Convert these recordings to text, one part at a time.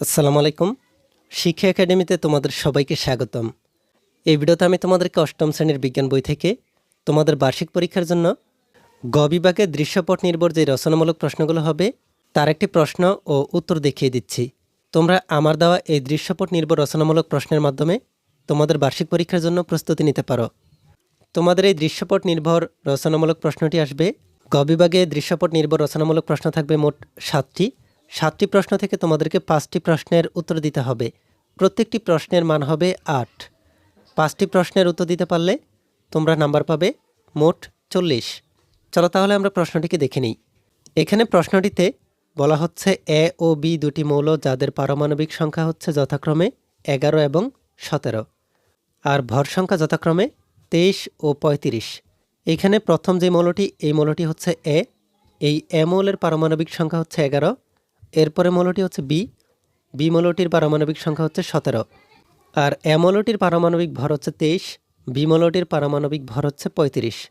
আসসালামু আলাইকুম। শিক্ষা একাডেমিতে তোমাদের সবাইকে স্বাগতম। এই ভিডিওতে আমি তোমাদেরকে অষ্টম শ্রেণির বিজ্ঞান বই থেকে তোমাদের বার্ষিক পরীক্ষার জন্য গ বিভাগে দৃশ্যপট নির্ভর যে রচনামূলক প্রশ্নগুলো হবে, তার একটি প্রশ্ন ও উত্তর দেখিয়ে দিচ্ছি। তোমরা আমার দেওয়া এই দৃশ্যপট নির্ভর রচনামূলক প্রশ্নের মাধ্যমে তোমাদের বার্ষিক পরীক্ষার জন্য প্রস্তুতি নিতে পারো। তোমাদের এই দৃশ্যপট নির্ভর রচনামূলক প্রশ্নটি আসবে। গ বিভাগে দৃশ্যপট নির্ভর রচনামূলক প্রশ্ন থাকবে মোট সাতটি। সাতটি প্রশ্ন থেকে তোমাদেরকে পাঁচটি প্রশ্নের উত্তর দিতে হবে। প্রত্যেকটি প্রশ্নের মান হবে আট। পাঁচটি প্রশ্নের উত্তর দিতে পারলে তোমরা নাম্বার পাবে মোট চল্লিশ। চলো তাহলে আমরা প্রশ্নটিকে দেখে নিই। এখানে প্রশ্নটিতে বলা হচ্ছে এ ও বি দুটি মৌল যাদের পারমাণবিক সংখ্যা হচ্ছে যথাক্রমে এগারো এবং সতেরো। আর ভর সংখ্যা যথাক্রমে তেইশ ও পঁয়ত্রিশ। এখানে প্রথম যে মৌলটি, এই মৌলটি হচ্ছে এ। এই এ মৌলের পারমাণবিক সংখ্যা হচ্ছে এগারো। এরপরে মৌলটি হচ্ছে বি। বি মৌলটির পারমাণবিক সংখ্যা হচ্ছে সতেরো। আর এ মৌলটির পারমাণবিক ভর হচ্ছে তেইশ। বি মৌলটির পারমাণবিক ভর হচ্ছে পঁয়ত্রিশ।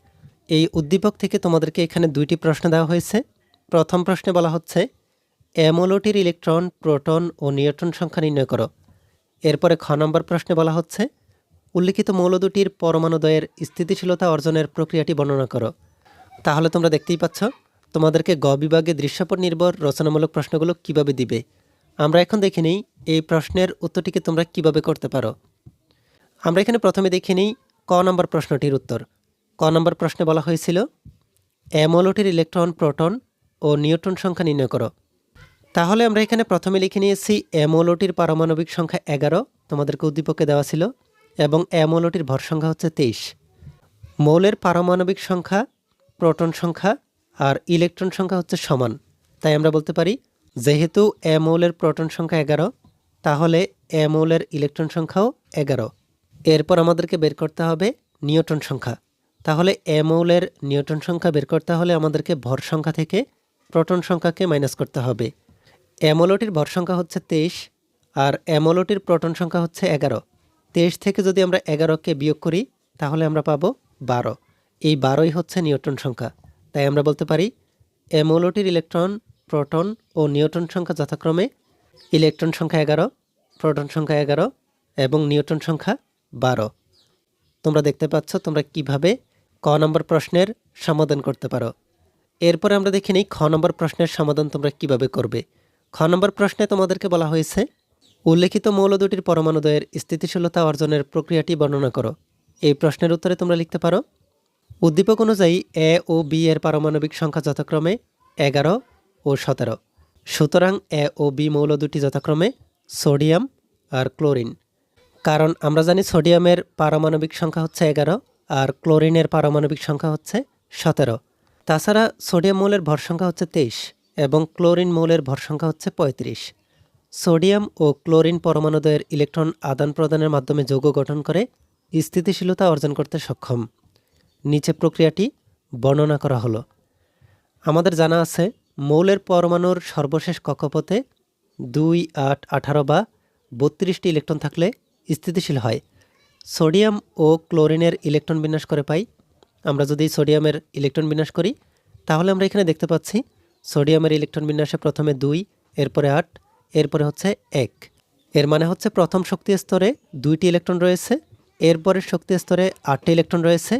এই উদ্দীপক থেকে তোমাদেরকে এখানে দুইটি প্রশ্ন দেওয়া হয়েছে। প্রথম প্রশ্নে বলা হচ্ছে, এ মৌলটির ইলেকট্রন, প্রোটন ও নিউট্রন সংখ্যা নির্ণয় করো। এরপরে খ নম্বর প্রশ্নে বলা হচ্ছে, উল্লিখিত মৌল দুটির পরমাণুদ্বয়ের স্থিতিশীলতা অর্জনের প্রক্রিয়াটি বর্ণনা করো। তাহলে তোমরা দেখতেই পাচ্ছ তোমাদেরকে গ বিভাগে দৃশ্যপট নির্ভর রচনামূলক প্রশ্নগুলো কীভাবে দিবে? আমরা এখন দেখে নিই এই প্রশ্নের উত্তরটিকে তোমরা কীভাবে করতে পারো। আমরা এখানে প্রথমে দেখে নিই ক নম্বর প্রশ্নটির উত্তর। ক নম্বর প্রশ্নে বলা হয়েছিল, অ্যামোলোটির ইলেকট্রন, প্রোটন ও নিউট্রন সংখ্যা নির্ণয় করো। তাহলে আমরা এখানে প্রথমে লিখে নিয়েছি, অ্যামোলোটির পারমাণবিক সংখ্যা এগারো। তোমাদেরকে উদ্দীপকে দেওয়া ছিল, এবং অ্যামোলোটির ভর সংখ্যা হচ্ছে তেইশ। মৌলের পারমাণবিক সংখ্যা, প্রোটন সংখ্যা আর ইলেকট্রন সংখ্যা হচ্ছে সমান। তাই আমরা বলতে পারি, যেহেতু এ মৌলের প্রোটন সংখ্যা এগারো, তাহলে এ ইলেকট্রন সংখ্যাও এগারো। এরপর আমাদেরকে বের করতে হবে নিউটন সংখ্যা। তাহলে এ মৌলের নিউটন সংখ্যা বের করতে হলে আমাদেরকে ভর সংখ্যা থেকে প্রোটন সংখ্যাকে মাইনাস করতে হবে। অ্যামোলোটির ভর সংখ্যা হচ্ছে তেইশ, আর অ্যামোলোটির প্রোটন সংখ্যা হচ্ছে এগারো। তেইশ থেকে যদি আমরা এগারোকে বিয়োগ করি, তাহলে আমরা পাবো বারো। এই বারোই হচ্ছে নিউটন সংখ্যা। তাই আমরা বলতে পারি অ্যামোলোটির ইলেকট্রন, প্রোটন ও নিউটন সংখ্যা যথাক্রমে ইলেকট্রন সংখ্যা এগারো, প্রোটন সংখ্যা এগারো এবং নিউটন সংখ্যা বারো। তোমরা দেখতে পাচ্ছ তোমরা কীভাবে ক নম্বর প্রশ্নের সমাধান করতে পারো। এরপরে আমরা দেখে নিই খ নম্বর প্রশ্নের সমাধান তোমরা কীভাবে করবে। খ নম্বর প্রশ্নে তোমাদেরকে বলা হয়েছে, উল্লেখিত মৌল দুটির পরমাণুদ্বয়ের স্থিতিশীলতা অর্জনের প্রক্রিয়াটি বর্ণনা করো। এই প্রশ্নের উত্তরে তোমরা লিখতে পারো উদ্দীপক অনুযায়ী, এ ও বি এর পারমাণবিক সংখ্যা যথাক্রমে এগারো ও সতেরো। সুতরাং এ ও বি মৌল দুটি যথাক্রমে সোডিয়াম আর ক্লোরিন। কারণ আমরা জানি সোডিয়ামের পারমাণবিক সংখ্যা হচ্ছে এগারো আর ক্লোরিনের পারমাণবিক সংখ্যা হচ্ছে সতেরো। তাছাড়া সোডিয়াম মৌলের ভর সংখ্যা হচ্ছে তেইশ এবং ক্লোরিন মৌলের ভর সংখ্যা হচ্ছে পঁয়ত্রিশ। সোডিয়াম ও ক্লোরিন পরমাণুদ্বয়ের ইলেকট্রন আদান প্রদানের মাধ্যমে যৌগ গঠন করে স্থিতিশীলতা অর্জন করতে সক্ষম। নিচে প্রক্রিয়াটি বর্ণনা করা হলো। আমাদের জানা আছে, মৌলের পরমাণুর সর্বশেষ কক্ষপথে দুই আট আঠারো বা বত্রিশটি ইলেকট্রন থাকলে স্থিতিশীল হয়। সোডিয়াম ও ক্লোরিনের ইলেকট্রন বিন্যাস করে পাই। আমরা যদি সোডিয়ামের ইলেকট্রন বিন্যাস করি, তাহলে আমরা এখানে দেখতে পাচ্ছি সোডিয়ামের ইলেকট্রন বিন্যাসে প্রথমে দুই, এরপরে আট, এরপরে হচ্ছে এক। এর মানে হচ্ছে প্রথম শক্তি স্তরে দুইটি ইলেকট্রন রয়েছে, এরপরের শক্তি স্তরে আটটি ইলেকট্রন রয়েছে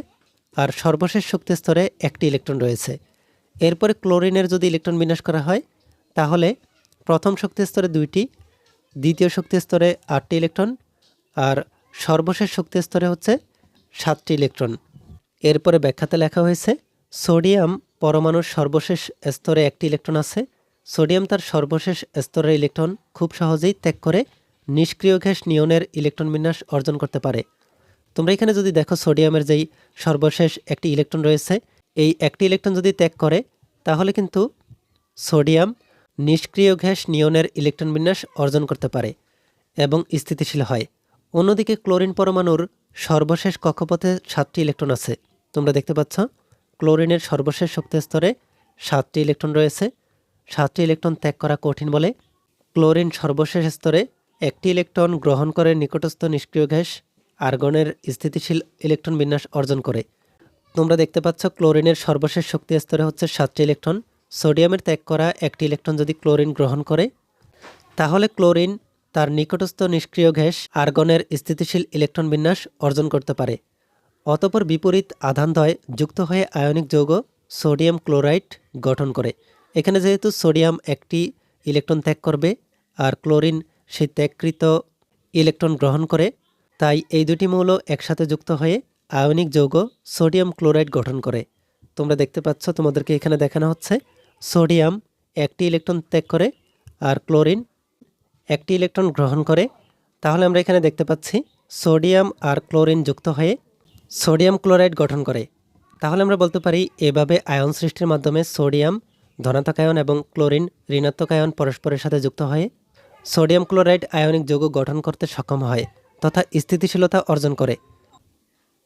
আর সর্বশেষ শক্তি স্তরে একটি ইলেকট্রন রয়েছে। এরপরে ক্লোরিনের যদি ইলেকট্রন বিন্যাস করা হয়, তাহলে প্রথম শক্তি স্তরে দুইটি, দ্বিতীয় শক্তি স্তরে আটটি ইলেকট্রন, আর সর্বশেষ শক্তি স্তরে হচ্ছে সাতটি ইলেকট্রন। এরপরে ব্যাখ্যাতে লেখা হয়েছে, সোডিয়াম পরমাণুর সর্বশেষ স্তরে একটি ইলেকট্রন আছে। সোডিয়াম তার সর্বশেষ স্তরের ইলেকট্রন খুব সহজেই ত্যাগ করে নিষ্ক্রিয় ঘ্যাস নিয়নের ইলেকট্রন বিন্যাস অর্জন করতে পারে। তোমরা এখানে যদি দেখো সোডিয়ামের যেই সর্বশেষ একটি ইলেকট্রন রয়েছে, এই একটি ইলেকট্রন যদি ত্যাগ করে, তাহলে কিন্তু সোডিয়াম নিষ্ক্রিয় গ্যাস নিয়নের ইলেকট্রন বিন্যাস অর্জন করতে পারে এবং স্থিতিশীল হয়। অন্যদিকে ক্লোরিন পরমাণুর সর্বশেষ কক্ষপথে সাতটি ইলেকট্রন আছে। তোমরা দেখতে পাচ্ছ, ক্লোরিনের সর্বশেষ শক্তি স্তরে সাতটি ইলেকট্রন রয়েছে। সাতটি ইলেকট্রন ত্যাগ করা কঠিন বলে ক্লোরিন সর্বশেষ স্তরে একটি ইলেকট্রন গ্রহণ করে নিকটস্থ নিষ্ক্রিয় গ্যাস আর্গনের স্থিতিশীল ইলেকট্রন বিন্যাস অর্জন করে। তোমরা দেখতে পাচ্ছ ক্লোরিনের সর্বশেষ শক্তি স্তরে হচ্ছে সাতটি ইলেকট্রন। সোডিয়ামের ত্যাগ করা একটি ইলেকট্রন যদি ক্লোরিন গ্রহণ করে, তাহলে ক্লোরিন তার নিকটস্থ নিষ্ক্রিয় গ্যাস আর্গনের স্থিতিশীল ইলেকট্রন বিন্যাস অর্জন করতে পারে। অতপর বিপরীত আধানদ্বয় যুক্ত হয়ে আয়নিক যৌগ সোডিয়াম ক্লোরাইড গঠন করে। এখানে যেহেতু সোডিয়াম একটি ইলেকট্রন ত্যাগ করবে, আর ক্লোরিন সেই ত্যাগকৃত ইলেকট্রন গ্রহণ করে তাই এই দুটি মৌল একসাথে যুক্ত হয়ে আয়নিক যৌগ সোডিয়াম ক্লোরাইড গঠন করে। তোমরা দেখতে পাচ্ছ তোমাদেরকে এখানে দেখানো হচ্ছে। সোডিয়াম একটি ইলেকট্রন ত্যাগ করে আর ক্লোরিন একটি ইলেকট্রন গ্রহণ করে। তাহলে আমরা এখানে দেখতে পাচ্ছি সোডিয়াম আর ক্লোরিন যুক্ত হয়ে সোডিয়াম ক্লোরাইড গঠন করে। তাহলে আমরা বলতে পারি এভাবে আয়ন সৃষ্টির মাধ্যমে সোডিয়াম, ধনাত্মক আয়ন এবং ক্লোরিন ঋণাত্মক আয়ন পরস্পরের সাথে যুক্ত হয়ে সোডিয়াম ক্লোরাইড আয়নিক যৌগ গঠন করতে সক্ষম হয়। তথা স্থিতিশীলতা অর্জন করে।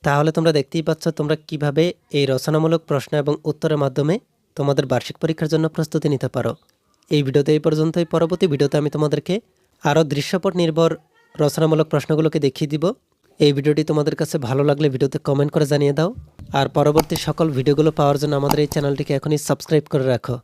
তাহলে তোমরা দেখতেই পাচ্ছ তোমরা কীভাবে এই রচনামূলক প্রশ্ন এবং উত্তরের মাধ্যমে তোমাদের বার্ষিক পরীক্ষার জন্য প্রস্তুতি নিতে পারো। এই ভিডিওতে এই পর্যন্তই। পরবর্তী ভিডিওতে আমি তোমাদেরকে আরও দৃশ্যপট নির্ভর রচনামূলক প্রশ্নগুলোকে দেখিয়ে দিব। এই ভিডিওটি তোমাদের কাছে ভালো লাগলে ভিডিওতে কমেন্ট করে জানিয়ে দাও। আর পরবর্তী সকল ভিডিওগুলো পাওয়ার জন্য আমাদের এই চ্যানেলটিকে এখনই সাবস্ক্রাইব করে রাখো।